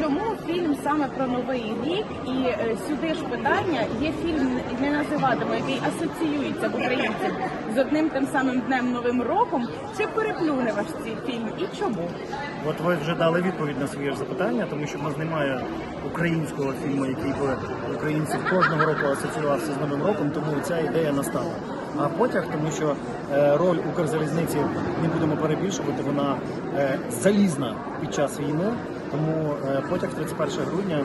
Чому фільм саме про новий рік? І е, сюди ж питання є фільм не називатиму, який асоціюється в українців з одним тим самим днем новим роком. Чи переплюне ваш цей фільм і чому? От ви вже дали відповідь на своє ж запитання, тому що в нас немає українського фільму, який би українців кожного року асоціювався з Новим роком, тому ця ідея настала. А потяг, тому що е, роль Укрзалізниці не будемо перебільшувати, вона е, залізна під час війни. Тому е, потяг 31 грудня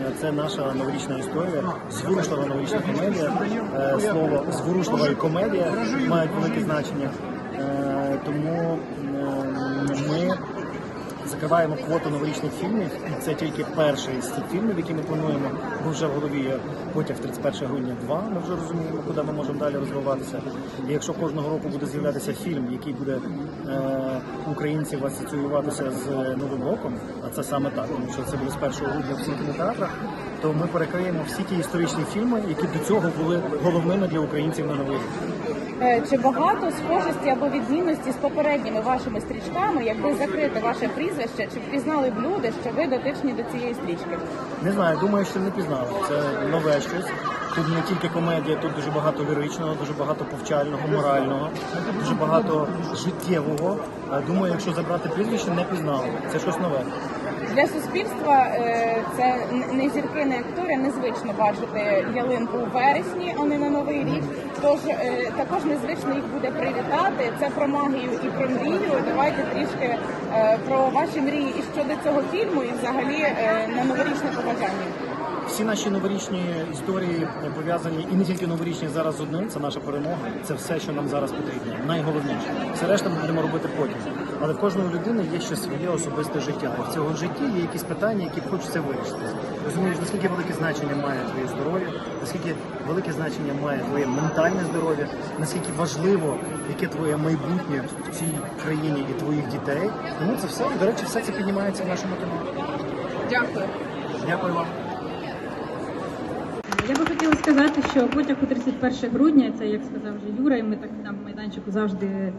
е, це наша новорічна історія, зворушлива новорічна комедія. Е, слово зворушлива і комедія мають велике значення. Тому ми закриваємо квоту новорічних фільмів, і це тільки перший з цих фільмів, які ми плануємо. Бо вже в голові є потяг 31 грудня 2, Ми вже розуміємо, куди ми можемо далі розвиватися. І якщо кожного року буде з'являтися фільм, який буде е, українців асоціюватися з Новим роком, а це саме так, тому що це буде з 1 грудня в всіх кінотеатрах, то ми перекриємо всі ті історичні фільми, які до цього були головними для українців на новий рік. Е, Чи багато схожості або відмінності з попередніми вашими стрічками, якби закрити ваше прізвище, чи впізнали б люди, що ви дотичні до цієї стрічки? Не знаю, думаю, що не пізнали. Це нове щось. Тут не тільки комедія, тут дуже багато ліричного, дуже багато повчального, морального, дуже багато життєвого. Е, Думаю, якщо забрати прізвище, не пізнали. Це щось нове. Для суспільства е, це не зірки, не актори. Незвично бачити ялинку у вересні, а не на новий рік. Тож е, також незвично їх буде привітати. Це про магію і про мрію. Давайте трішки е, про ваші мрії і щодо цього фільму, і взагалі на новорічне побажання. Всі наші новорічні історії пов'язані і не тільки новорічні зараз з одним. Це наша перемога. Це все, що нам зараз потрібно. Найголовніше. Все решта ми будемо робити потім. Але в кожної людини є ще своє особисте життя. І в цього житті є якісь питання, які хочеться вирішити. Розумієш, наскільки велике значення має твоє здоров'я, наскільки велике значення має твоє ментальне здоров'я, наскільки важливо, яке твоє майбутнє в цій країні і твоїх дітей. Тому це все, до речі, все це піднімається в нашому кіно. Дякую. Дякую вам. Сказати, що потяг у 31 грудня, це як сказав вже Юра, і ми так там майданчику завжди е,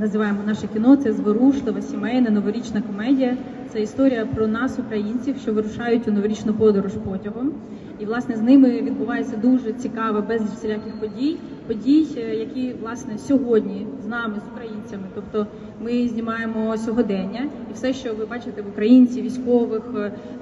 називаємо наше кіно. Це зворушлива, сімейна, новорічна комедія. Це історія про нас, українців, що вирушають у новорічну подорож потягом. І власне з ними відбувається дуже цікава безліч всіляких подій, подій, е, які власне сьогодні нами, з українцями. Тобто ми знімаємо сьогодення, і все, що ви бачите в українців, військових,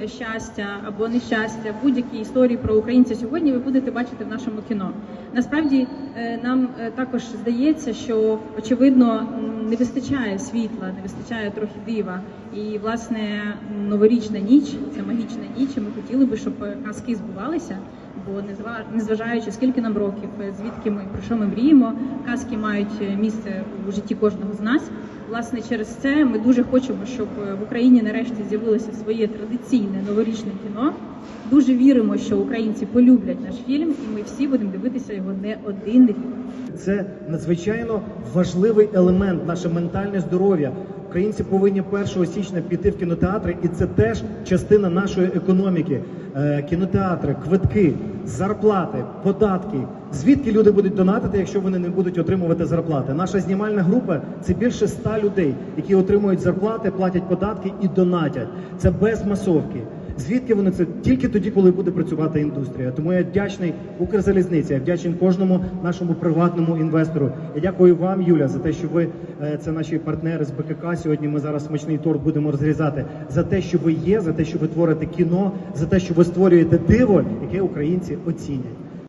е, щастя або нещастя, будь-які історії про українця сьогодні, ви будете бачити в нашому кіно. Насправді е, нам е, також здається, що очевидно не вистачає світла, не вистачає трохи дива. І власне новорічна ніч це магічна ніч. і Ми хотіли би, щоб казки збувалися. Бо незва- незважаючи скільки нам років, е, звідки ми про що ми мріємо, казки мають е, місце у житті кожного з нас. Власне, через це ми дуже хочемо, щоб е, в Україні нарешті з'явилося своє традиційне новорічне кіно. Дуже віримо, що українці полюблять наш фільм, і ми всі будемо дивитися його не один рік. Це надзвичайно важливий елемент, наше ментальне здоров'я. Українці повинні 1 січня піти в кінотеатри, і це теж частина нашої економіки. Е, Кінотеатри, квитки, зарплати, податки. Звідки люди будуть донатити, якщо вони не будуть отримувати зарплати? Наша знімальна група це більше ста людей, які отримують зарплати, платять податки і донатять. Це без масовки. Звідки вони це тільки тоді, коли буде працювати індустрія? Тому я вдячний Укрзалізниці, я вдячний кожному нашому приватному інвестору. Я дякую вам, Юля, за те, що ви е, це наші партнери з БКК. Сьогодні ми зараз смачний торт будемо розрізати за те, що ви є, за те, що ви творите кіно, за те, що ви створюєте диво, яке українці оцінять.